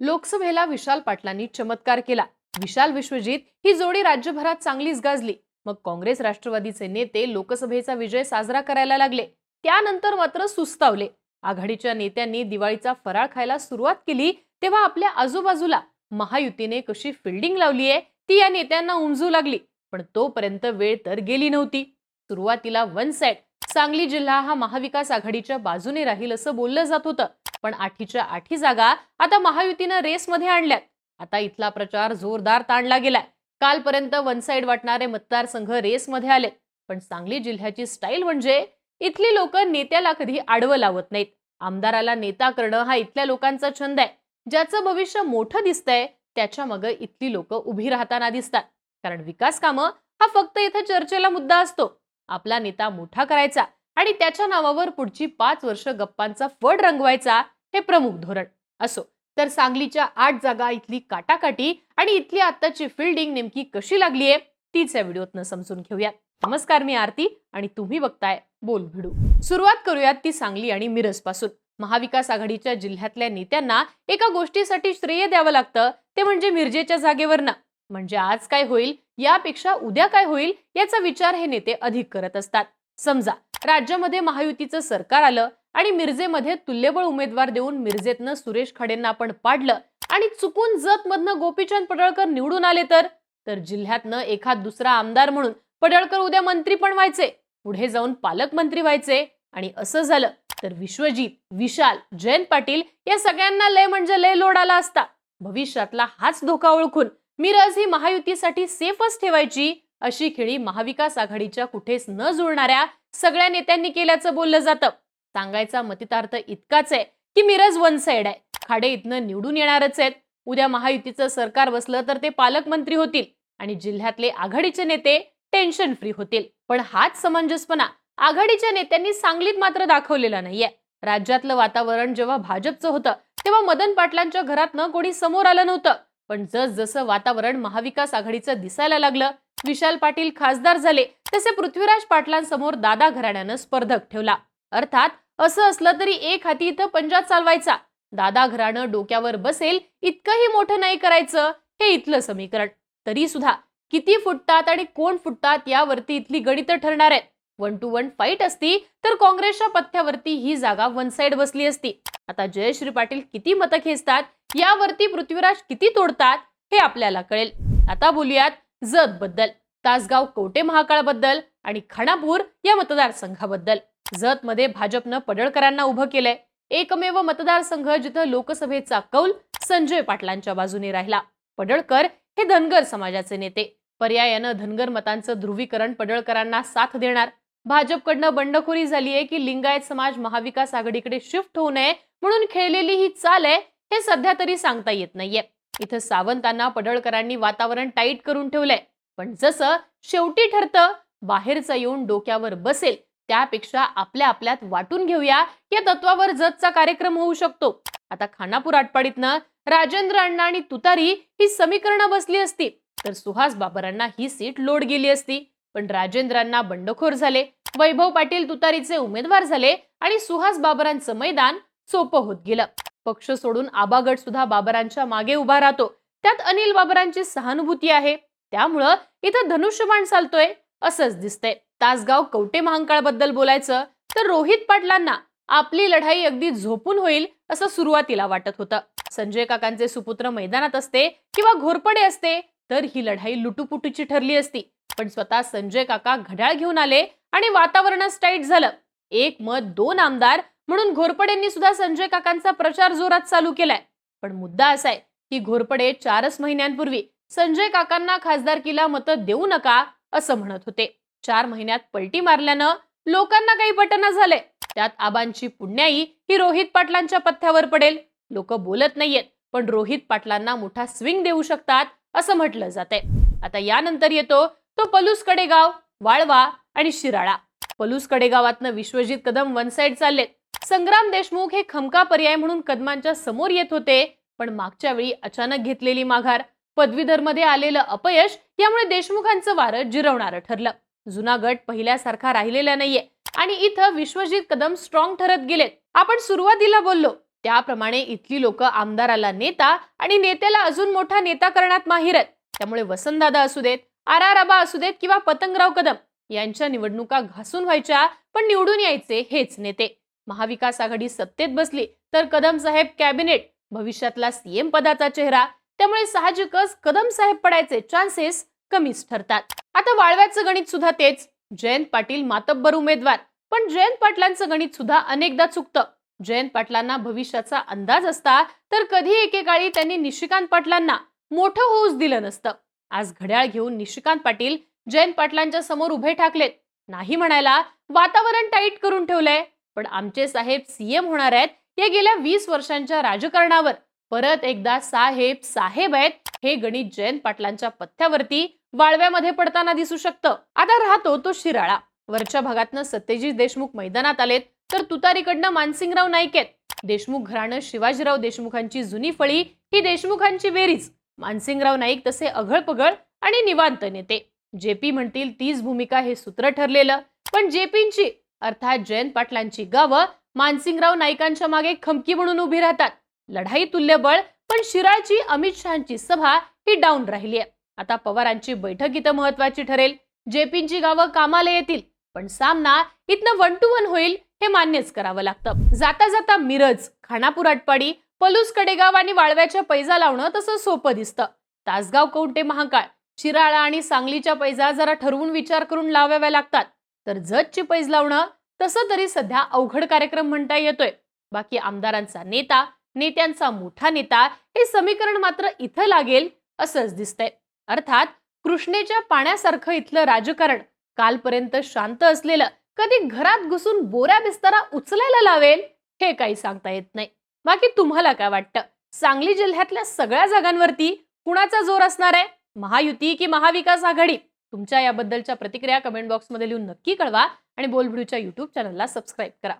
लोकसभेला विशाल पाटलांनी चमत्कार केला. विशाल विश्वजित ही जोडी राज्यभरात चांगलीच गाजली. मग काँग्रेस राष्ट्रवादीचे नेते लोकसभेचा विजय साजरा करायला लागले. त्यानंतर मात्र सुस्तावले. आघाडीच्या नेत्यांनी दिवाळीचा फराळ खायला सुरुवात केली तेव्हा आपल्या आजूबाजूला महायुतीने कशी फिल्डिंग लावलीये ती या नेत्यांना उमजू लागली. पण तोपर्यंत वेळ तर गेली नव्हती. सुरुवातीला वन साइड सांगली जिल्हा हा महाविकास आघाडीच्या बाजूने राहील असं बोललं जात होतं. पण आठीच्या आठी जागा आता महायुतीनं रेसमध्ये आणल्यात. आता इथला प्रचार जोरदार ताणला गेलाय. कालपर्यंत वन साईड वाटणारे मतदारसंघ रेसमध्ये आलेत. पण सांगली जिल्ह्याची स्टाईल म्हणजे इथली लोक नेत्याला कधी आडवं लावत नाहीत. आमदाराला नेता करणं हा इथल्या लोकांचा छंद आहे. ज्याचं भविष्य मोठं दिसतंय त्याच्या मग इथली लोक उभी राहताना दिसतात. कारण विकास कामं हा फक्त इथं चर्चेला मुद्दा असतो. आपला नेता मोठा करायचा. आणि त्याच्या नावावर पुढची पाच वर्ष गप्पांचा फड रंगवायचा हे प्रमुख धोरण असो. तर सांगलीच्या आठ जागा इथली काटाकाटी आणि इथली आत्ताची फिल्डिंग नेमकी कशी लागलीये तीच या व्हिडिओतनं समजून घेऊयात. नमस्कार मी आरती आणि तुम्ही बघताय बोल भिडू. सुरुवात करूयात ती सांगली आणि मिरजपासून महाविकास आघाडीच्या जिल्ह्यातल्या नेत्यांना एका गोष्टीसाठी श्रेय द्यावं लागतं ते म्हणजे मिरजेच्या जागेवरनं. म्हणजे आज काय होईल यापेक्षा उद्या काय होईल याचा विचार हे नेते अधिक करत असतात. समजा राज्यामध्ये महायुतीचं सरकार आलं आणि मिरजेमध्ये तुल्यबळ उमेदवार देऊन मिरजेतनं सुरेश खडेंना आपण पाडलं आणि चुकून जतमधनं गोपीचंद पडळकर निवडून आले तर? तर जिल्ह्यातनं एखाद दुसरा आमदार म्हणून पडळकर उद्या मंत्री पण व्हायचे पुढे जाऊन पालकमंत्री व्हायचे. आणि असं झालं तर विश्वजीत विशाल जयंत पाटील या सगळ्यांना लय म्हणजे लय लोड आला असता. भविष्यातला हाच धोका ओळखून मिरज ही महायुतीसाठी सेफच ठेवायची अशी खेळी महाविकास आघाडीच्या कुठेच न जुळणाऱ्या सगळ्या नेत्यांनी केल्याचं बोललं जातं. सांगायचा मतितार्थ इतकाच आहे की मिरज वन साइड आहे. खाडे इथनं निवडून येणारच आहेत. उद्या महायुतीचं सरकार बसलं तर ते पालकमंत्री होतील आणि जिल्ह्यातले आघाडीचे नेते टेन्शन फ्री होतील. पण हाच समंजसपणा आघाडीच्या नेत्यांनी सांगलीत मात्र दाखवलेला नाहीये. राज्यातलं वातावरण जेव्हा भाजपचं होतं तेव्हा मदन पाटलांच्या घरातनं कोणी समोर आलं नव्हतं. पण जसजसं वातावरण महाविकास आघाडीचं दिसायला लागलं विशाल पाटील खासदार झाले तसे पृथ्वीराज पाटलांसमोर दादा घराण्यानं स्पर्धक ठेवला. अर्थात असं असलं तरी एक हाती इथं पंजाब चालवायचा. दादा घराणं डोक्यावर बसेल इतकंही मोठं नाही करायचं हे इथलं समीकरण. तरी सुद्धा किती फुटतात आणि कोण फुटतात यावरती इथली गणितं ठरणार आहेत. वन टू वन फाईट असती तर काँग्रेसच्या पथ्यावरती ही जागा वन साइड बसली असती. आता जयश्री पाटील किती मतं खेचतात यावरती पृथ्वीराज किती तोडतात हे आपल्याला कळेल. आता बोलूयात जत बद्दल तासगाव कोटे महाकाळबद्दल आणि खानापूर या मतदारसंघाबद्दल. जत मध्ये भाजपनं पडळकरांना उभं केलंय. एकमेव मतदारसंघ जिथं लोकसभेचा कौल संजय पाटलांच्या बाजूने राहिला. पडळकर हे धनगर समाजाचे नेते. पर्यायानं धनगर मतांचं ध्रुवीकरण पडळकरांना साथ देणार. भाजपकडनं बंडखोरी झाली आहे की लिंगायत समाज महाविकास आघाडीकडे शिफ्ट होऊ नये म्हणून खेळलेली ही चाल आहे हे सध्या तरी सांगता येत नाहीये. इथं सावंतांना पडळकरांनी वातावरण टाईट करून ठेवलंय. पण जसं शेवटी ठरतं बाहेरचं येऊन डोक्यावर बसेल त्यापेक्षा आपल्या आपल्यात वाटून घेऊया या तत्वावर जतचा कार्यक्रम होऊ शकतो. आता खानापूर आटपाडीतनं राजेंद्र अण्णा आणि तुतारी ही समीकरणं बसली असती तर सुहास बाबरांना ही सीट लोड गेली असती. पण राजेंद्रांना बंडखोर झाले वैभव पाटील तुतारीचे उमेदवार झाले आणि सुहास बाबरांचं मैदान सोपं होत गेलं. पक्ष सोडून आबागड सुद्धा बाबरांच्या मागे उभा राहतो. त्यात अनिल बाबरांची सहानुभूती आहे. त्यामुळं इथं धनुष्यबाण चालतोय असंच दिसतंय. तासगाव कवटे महांकाळबद्दल बोलायचं तर रोहित पाटलांना आपली लढाई अगदी झोपून होईल असं सुरुवातीला वाटत होतं. संजय काकांचे सुपुत्र मैदानात असते किंवा घोरपडे असते तर ही लढाई लुटुपुटूची ठरली असती. पण स्वतः संजय काका घड्याळ घेऊन आले आणि वातावरणच टाईट झालं. एक मत दोन आमदार म्हणून घोरपडेंनी सुद्धा संजय काकांचा प्रचार जोरात चालू केलाय. पण मुद्दा असा आहे की घोरपडे चारच महिन्यांपूर्वी संजय काकांना खासदारकीला मतं देऊ नका असं म्हणत होते. चार महिन्यात पलटी मारल्यानं लोकांना काही पटना झाले त्यात आबांची पुण्याई ही रोहित पाटलांच्या पथ्यावर पडेल. लोक बोलत नाहीयेत पण रोहित पाटलांना मोठा स्विंग देऊ शकतात असं म्हटलं जाते आता यानंतर येतो तो पलूस कडेगाव वाळवा आणि शिराळा. पलूस कडेगावातनं विश्वजित कदम वन साइड चाललेत. संग्राम देशमुख हे खमका पर्याय म्हणून कदमांच्या समोर येत होते पण मागच्या वेळी अचानक घेतलेली माघार पदवीधरमध्ये आलेलं अपयश यामुळे देशमुखांचं वारं जिरवणारं ठरलं. जुना गट पहिल्यासारखा राहिलेला नाहीये आणि इथं विश्वजित कदम स्ट्रॉंग ठरत गेलेत. आपण सुरुवातीला बोललो त्याप्रमाणे इथली लोक आमदाराला नेता आणि नेत्याला अजून मोठा नेता करण्यात माहीर आहेत. त्यामुळे वसंतदादा असू देत आर आर आबा असू देत किंवा पतंगराव कदम यांच्या निवडणुका घासून व्हायच्या पण निवडून यायचे हेच नेते. महाविकास आघाडी सत्तेत बसली तर कदम साहेब कॅबिनेट भविष्यातला सीएम पदाचा चेहरा. त्यामुळे साहजिकच कदम साहेब पडायचे चान्सेस कमीच ठरतात. आता वाळव्याचं गणित सुद्धा तेच. जयंत पाटील मातब्बर उमेदवार. पण जयंत पाटलांचं गणित सुद्धा अनेकदा चुकतं. जयंत पाटलांना भविष्याचा अंदाज असता तर कधी एकेकाळी त्यांनी निशिकांत पाटलांना मोठं होऊच दिलं नसतं. आज घड्याळ घेऊन निशिकांत पाटील जयंत पाटलांच्या समोर उभे ठाकलेत. नाही म्हणायला वातावरण टाईट करून ठेवलंय. पण आमचे साहेब सीएम होणार आहेत या गेल्या वीस वर्षांच्या राजकारणावर. परत एकदा साहेब साहेब आहेत हे गणित जयंत पाटलांच्या पथ्यावरती वाळव्यामध्ये पडताना दिसू शकतं. आता राहतो तो शिराळा. वरच्या भागातनं सत्यजित देशमुख मैदानात आलेत तर तुतारीकडनं मानसिंगराव नाईक आहेत. देशमुख घराणं शिवाजीराव देशमुखांची जुनी फळी ही देशमुखांची बेरीज मानसिंगराव नाईक तसे अघळपघळ आणि निवांत नेते. जेपी म्हणतील तीच भूमिका हे सूत्र ठरलेलं. पण जेपींची अर्थात जयंत पाटलांची गावं मानसिंगराव नाईकांच्या मागे खमकी म्हणून उभी राहतात. लढाई तुल्यबळ पण शिराळची अमित शहाची सभा ही डाऊन राहिली आहे. आता पवारांची बैठक इथं महत्वाची ठरेल. जेपींची गावं कामाला येतील पण सामना इथनं वन टू वन होईल हे मान्यच करावं लागतं. जाता जाता मिरज खानापूर आटपाडी पलूस कडेगाव आणि वाळव्याच्या पैजा लावणं तसं सोपं दिसतं. तासगाव कौंटे महाकाळ शिराळा आणि सांगलीच्या पैजा जरा ठरवून विचार करून लावाव्या लागतात. तर जतची पैज लावणं तसं तरी सध्या अवघड कार्यक्रम म्हणता येतोय. बाकी आमदारांचा नेता नेत्यांचा मोठा नेता हे समीकरण मात्र इथं लागेल असंच दिसतंय. अर्थात कृष्णेच्या पाण्यासारखं इथलं राजकारण कालपर्यंत शांत असलेलं कधी घरात घुसून बोऱ्या बिस्तारा उचलायला लावेल हे काही सांगता येत नाही. बाकी तुम्हाला काय वाटतं? सांगली जिल्ह्यातल्या सगळ्या जागांवरती कुणाचा जोर असणार आहे? महायुती की महाविकास आघाडी? तुमच्या याबद्दलच्या प्रतिक्रिया कमेंट बॉक्समध्ये लिहून नक्की कळवा आणि बोलभिडूच्या युट्यूब चॅनलला सबस्क्राईब करा.